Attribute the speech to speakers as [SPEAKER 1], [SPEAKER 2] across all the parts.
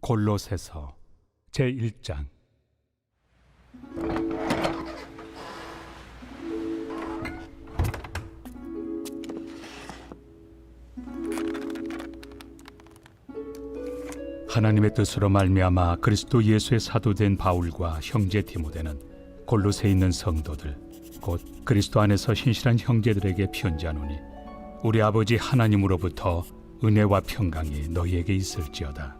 [SPEAKER 1] 골로새서 제 1장 하나님의 뜻으로 말미암아 그리스도 예수의 사도된 바울과 형제 디모데는 골로새 있는 성도들 곧 그리스도 안에서 신실한 형제들에게 편지하노니 우리 아버지 하나님으로부터 은혜와 평강이 너희에게 있을지어다.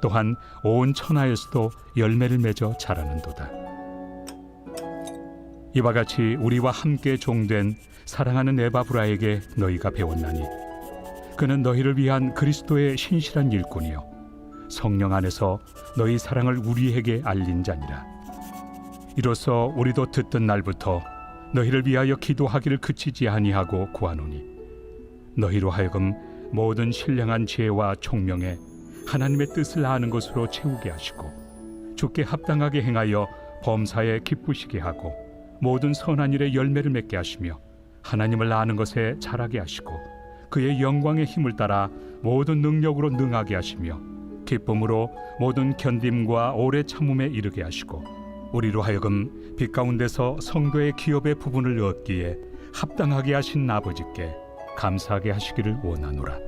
[SPEAKER 1] 또한 온 천하에서도 열매를 맺어 자라는도다. 이와 같이 우리와 함께 종된 사랑하는 에바브라에게 너희가 배웠나니 그는 너희를 위한 그리스도의 신실한 일꾼이요 성령 안에서 너희 사랑을 우리에게 알린 자니라. 이로써 우리도 듣던 날부터 너희를 위하여 기도하기를 그치지 아니하고 구하노니 너희로 하여금 모든 신령한 지혜와 총명에 하나님의 뜻을 아는 것으로 채우게 하시고 주께 합당하게 행하여 범사에 기쁘시게 하고 모든 선한 일에 열매를 맺게 하시며 하나님을 아는 것에 자라게 하시고 그의 영광의 힘을 따라 모든 능력으로 능하게 하시며 기쁨으로 모든 견딤과 오래 참음에 이르게 하시고 우리로 하여금 빛 가운데서 성도의 기업의 부분을 얻기에 합당하게 하신 아버지께 감사하게 하시기를 원하노라.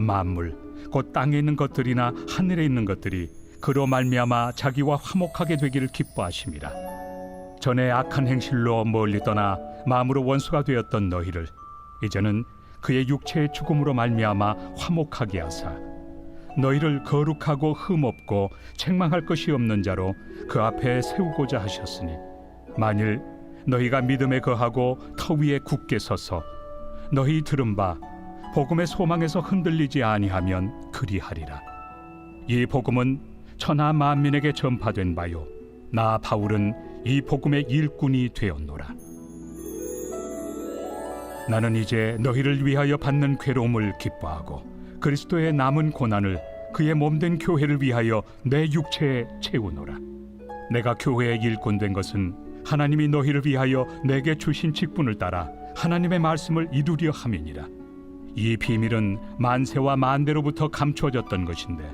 [SPEAKER 1] 만물 곧 땅에 있는 것들이나 하늘에 있는 것들이 그로 말미암아 자기와 화목하게 되기를 기뻐하심이라. 전에 악한 행실로 멀리 떠나 마음으로 원수가 되었던 너희를 이제는 그의 육체의 죽음으로 말미암아 화목하게 하사. 너희를 거룩하고 흠없고 책망할 것이 없는 자로 그 앞에 세우고자 하셨으니 만일 너희가 믿음에 거하고 터 위에 굳게 서서 너희 들은 바 복음의 소망에서 흔들리지 아니하면 그리하리라 이 복음은 천하 만민에게 전파된 바요 나 바울은 이 복음의 일꾼이 되었노라 나는 이제 너희를 위하여 받는 괴로움을 기뻐하고 그리스도의 남은 고난을 그의 몸된 교회를 위하여 내 육체에 채우노라. 내가 교회의 일꾼 된 것은 하나님이 너희를 위하여 내게 주신 직분을 따라 하나님의 말씀을 이루려 함이니라. 이 비밀은 만세와 만대로부터 감추어졌던 것인데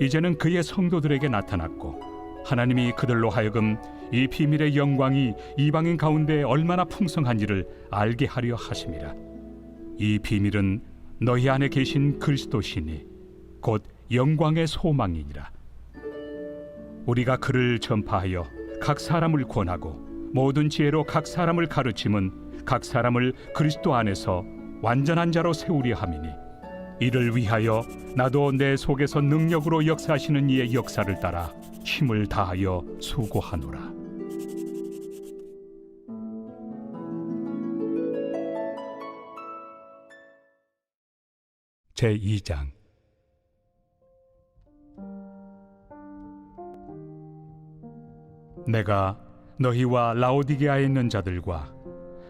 [SPEAKER 1] 이제는 그의 성도들에게 나타났고 하나님이 그들로 하여금 이 비밀의 영광이 이방인 가운데 얼마나 풍성한지를 알게 하려 하심이라. 이 비밀은 너희 안에 계신 그리스도시니 곧 영광의 소망이니라. 우리가 그를 전파하여 각 사람을 권하고 모든 지혜로 각 사람을 가르침은 각 사람을 그리스도 안에서 완전한 자로 세우려 함이니 이를 위하여 나도 내 속에서 능력으로 역사하시는 이의 역사를 따라 힘을 다하여 수고하노라. 제 2장 내가 너희와 라오디게아에 있는 자들과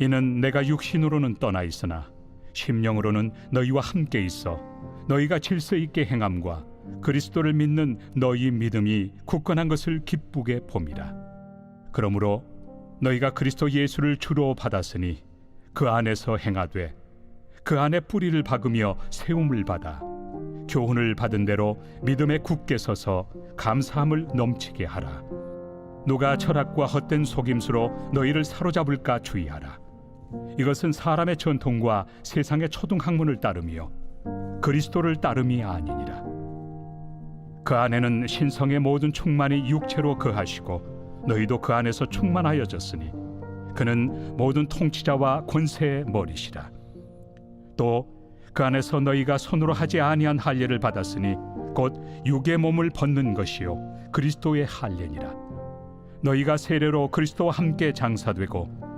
[SPEAKER 1] 이는 내가 육신으로는 떠나 있으나 심령으로는 너희와 함께 있어 너희가 질서 있게 행함과 그리스도를 믿는 너희 믿음이 굳건한 것을 기쁘게 봄이라. 그러므로 너희가 그리스도 예수를 주로 받았으니 그 안에서 행하되 그 안에 뿌리를 박으며 세움을 받아 교훈을 받은 대로 믿음에 굳게 서서 감사함을 넘치게 하라. 누가 철학과 헛된 속임수로 너희를 사로잡을까 주의하라. 이것은 사람의 전통과 세상의 초등 학문을 따르며 그리스도를 따름이 아니니라. 그 안에는 신성의 모든 충만이 육체로 거하시고 너희도 그 안에서 충만하여졌으니 그는 모든 통치자와 권세의 머리시라. 또 그 안에서 너희가 손으로 하지 아니한 할례를 받았으니 곧 육의 몸을 벗는 것이요 그리스도의 할례니라. 너희가 세례로 그리스도와 함께 장사되고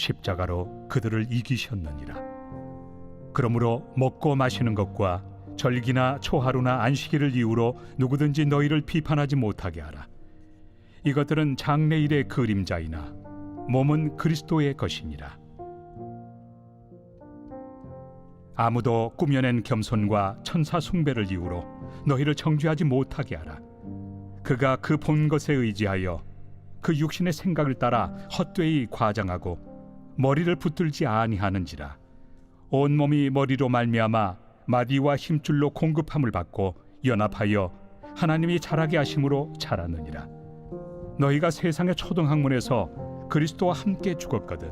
[SPEAKER 1] 십자가로 그들을 이기셨느니라. 그러므로 먹고 마시는 것과 절기나 초하루나 안식일을 이유로 누구든지 너희를 비판하지 못하게 하라. 이것들은 장래일의 그림자이나 몸은 그리스도의 것이니라. 아무도 꾸며낸 겸손과 천사 숭배를 이유로 너희를 정죄하지 못하게 하라. 그가 그 본 것에 의지하여 그 육신의 생각을 따라 헛되이 과장하고 머리를 붙들지 아니하는지라. 온 몸이 머리로 말미암아 마디와 힘줄로 공급함을 받고 연합하여 하나님이 자라게 하심으로 자라느니라. 너희가 세상의 초등학문에서 그리스도와 함께 죽었거든.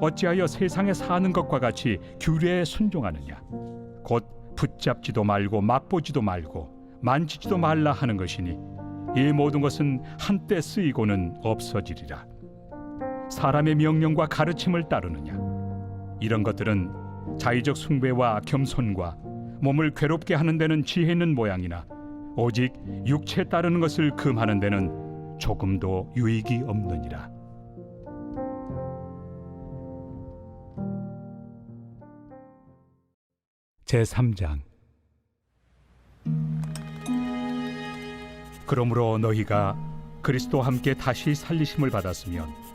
[SPEAKER 1] 어찌하여 세상에 사는 것과 같이 규례에 순종하느냐? 곧 붙잡지도 말고 맛보지도 말고 만지지도 말라 하는 것이니 이 모든 것은 한때 쓰이고는 없어지리라. 사람의 명령과 가르침을 따르느냐? 이런 것들은 자의적 숭배와 겸손과 몸을 괴롭게 하는 데는 지혜 있는 모양이나 오직 육체 따르는 것을 금하는 데는 조금도 유익이 없느니라. 제 3장 그러므로 너희가 그리스도와 함께 다시 살리심을 받았으면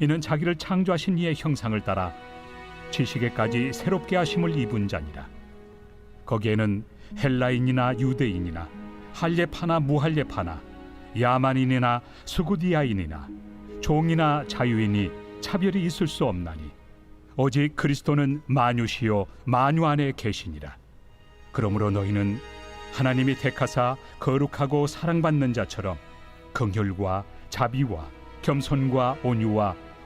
[SPEAKER 1] 이는 자기를 창조하신 이의 형상을 따라 지식에까지 새롭게 하심을 입은 자니라. 거기에는 헬라인이나 유대인이나 할례파나 무할례파나 야만인이나 수구디아인이나 종이나 자유인이 차별이 있을 수 없나니 오직 그리스도는 만유시요 만유 안에 계시니라. 그러므로 너희는 하나님이 택하사 거룩하고 사랑받는 자처럼 긍휼과 자비와 겸손과 온유와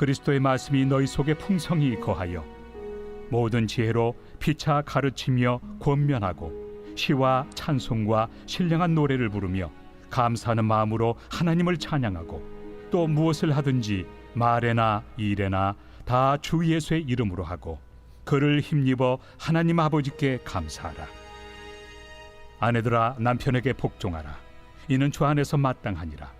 [SPEAKER 1] 그리스도의 말씀이 너희 속에 풍성히 거하여 모든 지혜로 피차 가르치며 권면하고 시와 찬송과 신령한 노래를 부르며 감사하는 마음으로 하나님을 찬양하고 또 무엇을 하든지 말에나 일에나 다 주 예수의 이름으로 하고 그를 힘입어 하나님 아버지께 감사하라. 아내들아 남편에게 복종하라. 이는 주 안에서 마땅하니라.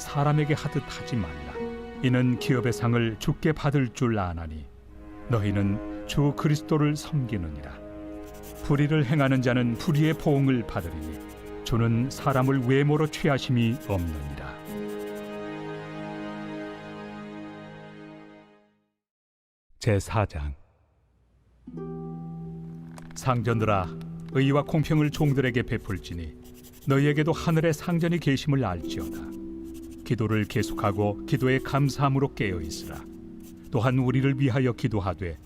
[SPEAKER 1] 사람에게 하듯 하지 말라. 이는 기업의 상을 죽게 받을 줄 아나니 너희는 주 그리스도를 섬기느니라. 불의를 행하는 자는 불의의 보응을 받으리니 주는 사람을 외모로 취하심이 없느니라. 제 4장 상전들아 의와 공평을 종들에게 베풀지니 너희에게도 하늘의 상전이 계심을 알지어다. 기도를 계속하고 기도에 감사함으로 깨어 있으라. 또한 우리를 위하여 기도하되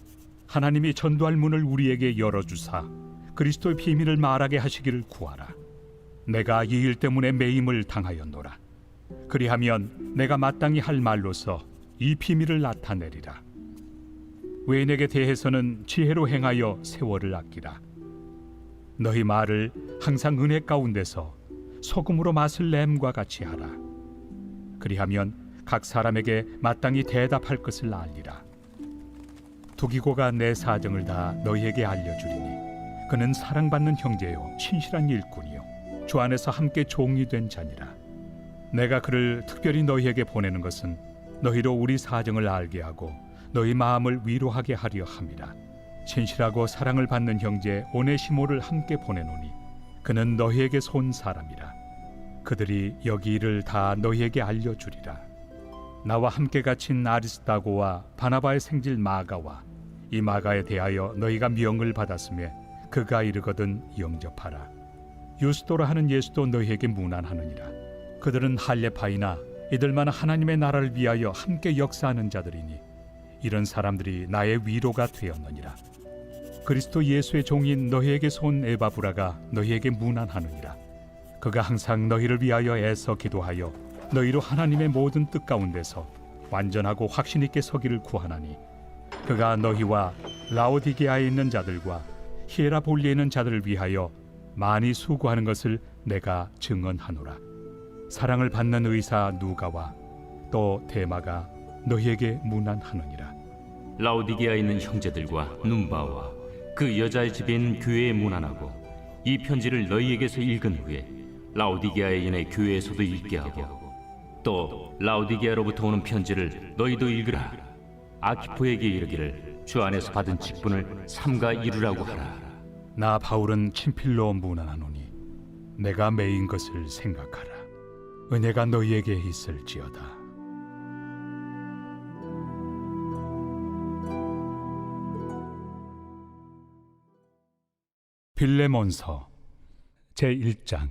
[SPEAKER 1] 하나님이 전도할 문을 우리에게 열어 주사 그리스도의 비밀을 말하게 하시기를 구하라. 내가 이 일 때문에 매임을 당하였노라. 그리하면 내가 마땅히 할 말로서 이 비밀을 나타내리라. 외인에게 대해서는 지혜로 행하여 세월을 아끼라. 너희 말을 항상 은혜 가운데서 소금으로 맛을 램과 같이 하라. 그리하면 각 사람에게 마땅히 대답할 것을 알리라. 두기고가 내 사정을 다 너희에게 알려주리니 그는 사랑받는 형제요 신실한 일꾼이요 주 안에서 함께 종이 된 자니라. 내가 그를 특별히 너희에게 보내는 것은 너희로 우리 사정을 알게 하고 너희 마음을 위로하게 하려 함이라. 신실하고 사랑을 받는 형제 오네시모를 함께 보내노니 그는 너희에게 온 사람이라. 그들이 여기 일을 다 너희에게 알려주리라. 나와 함께 갇힌 아리스타고와 바나바의 생질 마가와 이 마가에 대하여 너희가 명을 받았으며 그가 이르거든 영접하라. 유스도라 하는 예수도 너희에게 무난하느니라. 그들은 할레파이나 이들만 하나님의 나라를 위하여 함께 역사하는 자들이니 이런 사람들이 나의 위로가 되었느니라. 그리스도 예수의 종인 너희에게서 온 에바브라가 너희에게 무난하느니라. 그가 항상 너희를 위하여 애써 기도하여 너희로 하나님의 모든 뜻 가운데서 완전하고 확신 있게 서기를 구하나니 그가 너희와 라오디게아에 있는 자들과 히에라볼리에 있는 자들을 위하여 많이 수고하는 것을 내가 증언하노라. 사랑을 받는 의사 누가와 또 대마가 너희에게 무난하느니라.
[SPEAKER 2] 라오디게아에 있는 형제들과 눈바와 그 여자의 있는 교회에 문안하고 이 편지를 너희에게서 읽은 후에 라오디게아에 있는 교회에서도 읽게 하고 또 라오디게아로부터 오는 편지를 너희도 읽으라 아키포에게 이르기를 주 안에서 받은 직분을 삼가 이루라고 하라
[SPEAKER 1] 나 바울은 친필로 무난하노니 내가 매인 것을 생각하라. 은혜가 너희에게 있을지어다. 빌레몬서 제 1장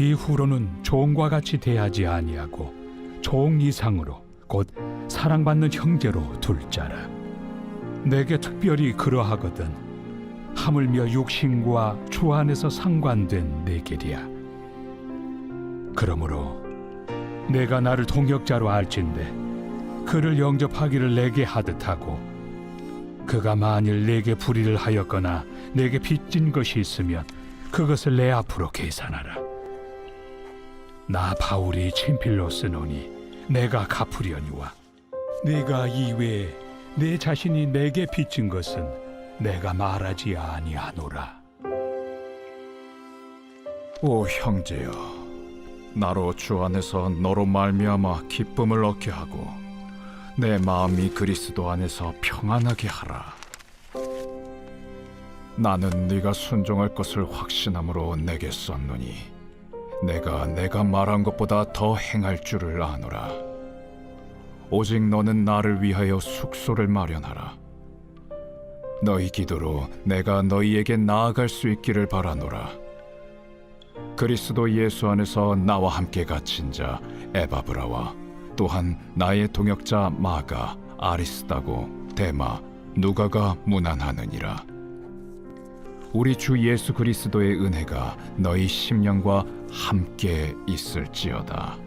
[SPEAKER 1] 이후로는 종과 같이 대하지 아니하고 종 이상으로 곧 사랑받는 형제로 둘 자라 내게 특별히 그러하거든 하물며 육신과 주 안에서 상관된 내 길이야. 그러므로 내가 나를 동역자로 알진대 그를 영접하기를 내게 하듯 하고 그가 만일 내게 불의를 하였거나 내게 빚진 것이 있으면 그것을 내 앞으로 계산하라. 나 바울이 친필로 쓰노니 내가 갚으려니와 내가 이외에 내 자신이 내게 빚진 것은 내가 말하지 아니하노라.
[SPEAKER 3] 오 형제여 나로 주 안에서 너로 말미암아 기쁨을 얻게 하고 내 마음이 그리스도 안에서 평안하게 하라 나는 네가 순종할 것을 확신함으로 내게 썼노니 내가 내가 말한 것보다 더 행할 줄을 아노라. 오직 너는 나를 위하여 숙소를 마련하라. 너희 기도로 내가 너희에게 나아갈 수 있기를 바라노라. 그리스도 예수 안에서 나와 함께 갇힌 자 에바브라와 또한 나의 동역자 마가 아리스다고 데마 누가가 문안하느니라. 우리 주 예수 그리스도의 은혜가 너희 심령과 함께 있을지어다